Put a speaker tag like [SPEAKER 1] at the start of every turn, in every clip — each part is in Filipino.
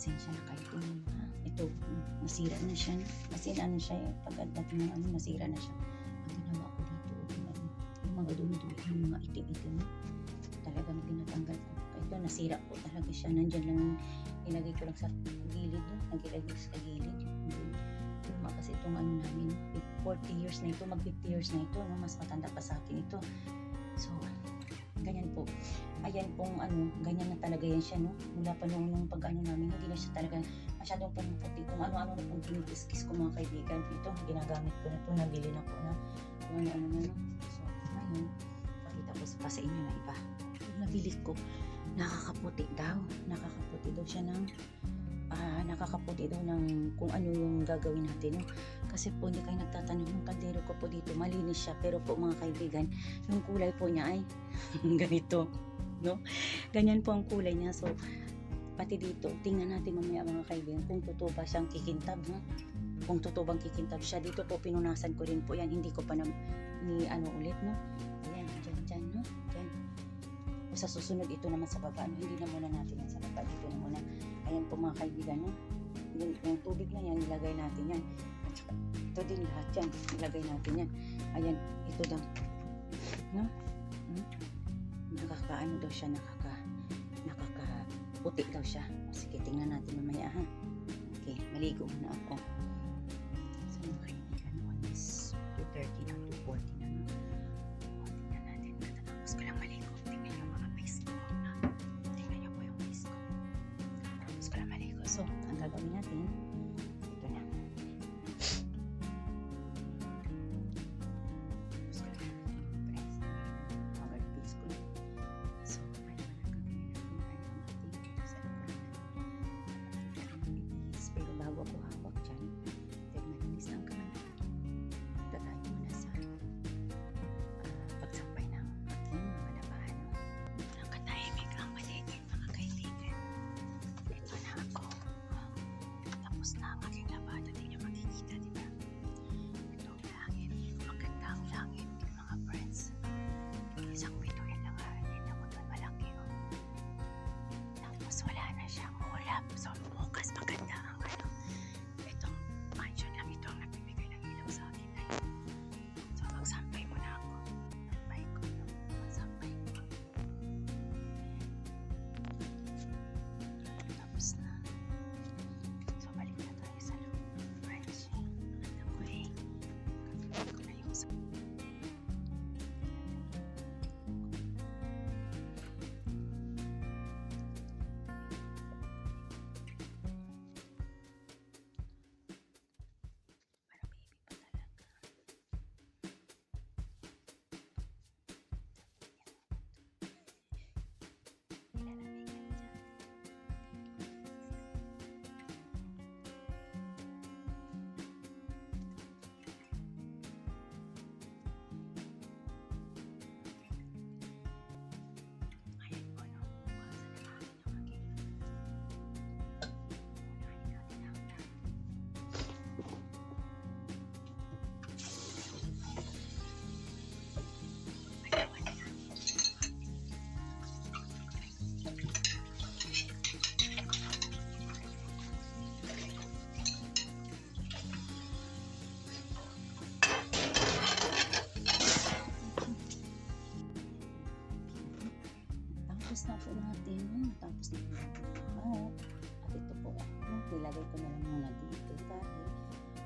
[SPEAKER 1] pasensya na kayo ha. Ito, masira na siya. Masira na siya. eh. Pag dating ng ano, masira na siya. Ang ginawa ko dito, yung, ano, yung mga dumi-dumi, yung mga itim-itim, talagang tinatanggal ko. Ito, nasira ko talaga siya. Nandyan lang, ilagay ko lang sa gilid. Nagilagay sa gilid. Mga kasi itong ano namin, 40 years na ito, mag 50 years na ito, no? mas matanda pa sa akin ito. So, ganyan po. Ayan pong ano, ganyan na talaga yan siya, no? Mula pa nung, nung pag ano namin, hindi na siya talaga masyadong pumuputi. Kung ano-ano na pong kinikiskis ko mga kaibigan. Ito, ginagamit ko na to, nabili na ko na. Kung ano-ano na, no? So, ngayon, pakita ko pa sa inyo na iba. Nabili ko, nakakaputi daw. Nakakaputi daw siya ng ah, nakakaputi daw ng kung ano yung gagawin natin. No? Kasi po hindi kayo nagtatanong yung kaldero ko po dito, malinis siya. Pero po mga kaibigan, yung kulay po niya ay ganito. No? Ganyan po ang kulay niya. So, pati dito, tingnan natin mamaya mga kaibigan kung totoo ba siyang kikintab. No? Kung totoo bang kikintab siya. Dito po pinunasan ko rin po yan. Hindi ko pa na, ni ano ulit. No? Ayan, dyan, dyan. No? Dyan. O sa susunod ito naman sa baba. No? Hindi na muna natin yan sa baba. Dito na muna. Ayan po mga kaibigan. No? Yung, yung tubig na yan, ilagay natin yan. At saka, ito din lahat yan. Ilagay natin yan. Ayan, ito lang. No? Hmm? Nakakaano daw siya, nakaka, nakakaputi daw siya. Sige, tingnan natin mamaya ha. Okay, maligo muna ako. So, mga kaibigan, no, is 2.30 na, 2.40 na. Tapos ko lang maligo. So, Thanks. Tapos na po natin. Tapos na natin. At ito po, hmm, nilagay ko na lang muna dito dahil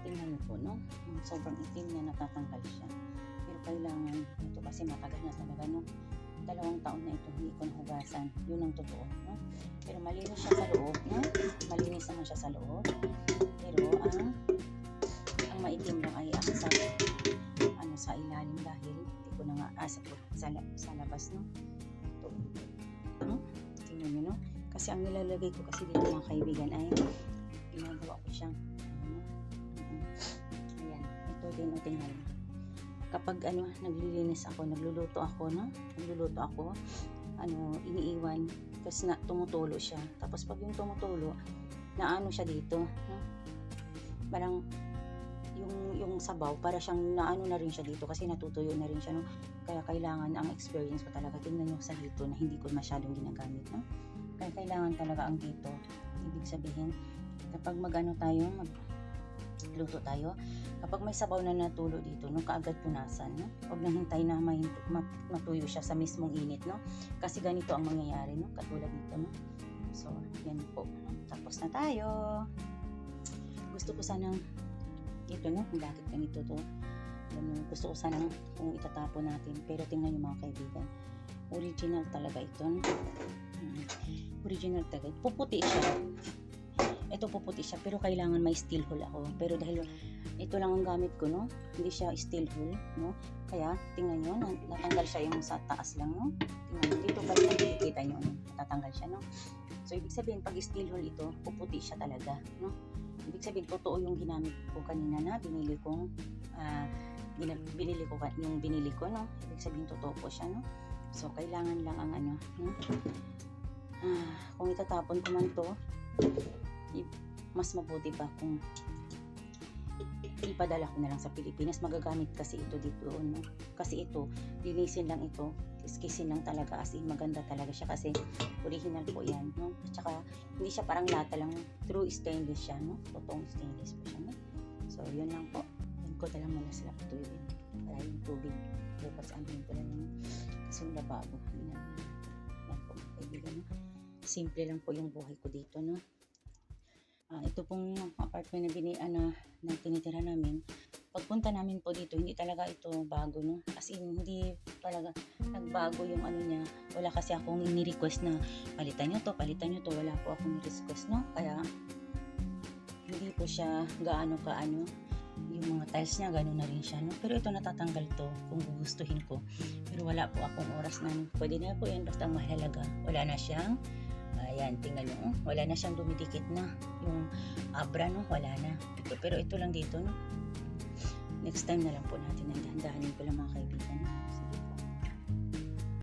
[SPEAKER 1] tingnan niyo po, no? Sobrang itim na natatanggal siya. Pero kailangan, ito kasi matagal na talaga, no? Dalawang taon na ito, hindi ko nahugasan. Yun ang totoo, no? Pero malinis siya sa loob, no? Malinis naman siya sa loob. Pero ang ang maitim lang ay ang sa ano sa ilalim dahil hindi ko na nga ah, sa, sa, sa labas no ito no? tingnan nyo no? Kasi ang nilalagay ko kasi dito mga kaibigan ay ginagawa ko siyang ano, ayan ito din o tingnan. Mo. kapag ano naglilinis ako nagluluto ako no? Nagluluto ako ano iniiwan kasi na tumutulo siya. Tapos pag yung tumutulo naano siya dito no? Parang yung yung sabaw para siyang naano na rin siya dito kasi natutuyo na rin siya no kaya kailangan ang experience ko talaga tingnan yung sa dito na hindi ko masyadong ginagamit no Kaya kailangan talaga ang dito. Ibig sabihin, kapag mag-ano tayo, mag luto tayo, kapag may sabaw na natulo dito, no, kaagad punasan, no? Huwag nang hintay na matuyo siya sa mismong init, no? Kasi ganito ang mangyayari, no? Katulad dito, no? So, yan po. no? Tapos na tayo. Gusto ko sanang ito, no? Kung bakit ganito to. Yan, yung gusto ko sanang kung itatapon natin. Pero tingnan yung mga kaibigan. Original talaga ito, no? Mm. Original talaga. Puputi siya. Ito puputi siya, pero kailangan may steel hole ako. Pero dahil ito lang ang gamit ko, no? Hindi siya steel hole, no? Kaya, tingnan na- natanggal siya yung sa taas lang, no? Tingnan nyo, dito pa rin nakikita nyo, no? Natatanggal siya, no? So, ibig sabihin, pag steel hole ito, puputi siya talaga, no? Ibig sabihin, totoo yung ginamit ko kanina na binili kong, gina- binili ko, yung binili ko, no? Ibig sabihin, totoo po siya, no? So, kailangan lang ang ano, no? Ah, kung itatapon ko man to, mas mabuti pa kung ipadala ko na lang sa Pilipinas. Magagamit kasi ito dito, no? Kasi ito, linisin lang ito, kiskisin lang talaga as in maganda talaga siya kasi original po yan, no? At saka hindi siya parang lata lang, true stainless siya, no? Totoong stainless po siya, no? So, yun lang po. Yan ko na lang muna sila patuyuin. Para yung tubig. Bukas amin ko lang yung kasong lababo. Lang. Yan po, kaibigan, no? Simple lang po yung buhay ko dito, no? Ah, ito pong apartment na bini na, na tinitira namin. Pagpunta namin po dito, hindi talaga ito bago, no? As in, hindi talaga nagbago yung ano niya. Wala kasi akong ni-request na palitan nyo to, palitan nyo to. Wala po akong ni-request, no? Kaya, hindi po siya gaano kaano yung mga tiles niya, gano'n na rin siya, no? Pero ito natatanggal to kung gugustuhin ko. Pero wala po akong oras na, pwede na po yan, basta ang mahalaga. Wala na siyang, ayan, tingnan nyo, oh, wala na siyang dumidikit na. Yung abra, no? Wala na. Pero ito lang dito, no? Next time na lang po natin, dahan-dahanin ko lang mga kaibigan. no?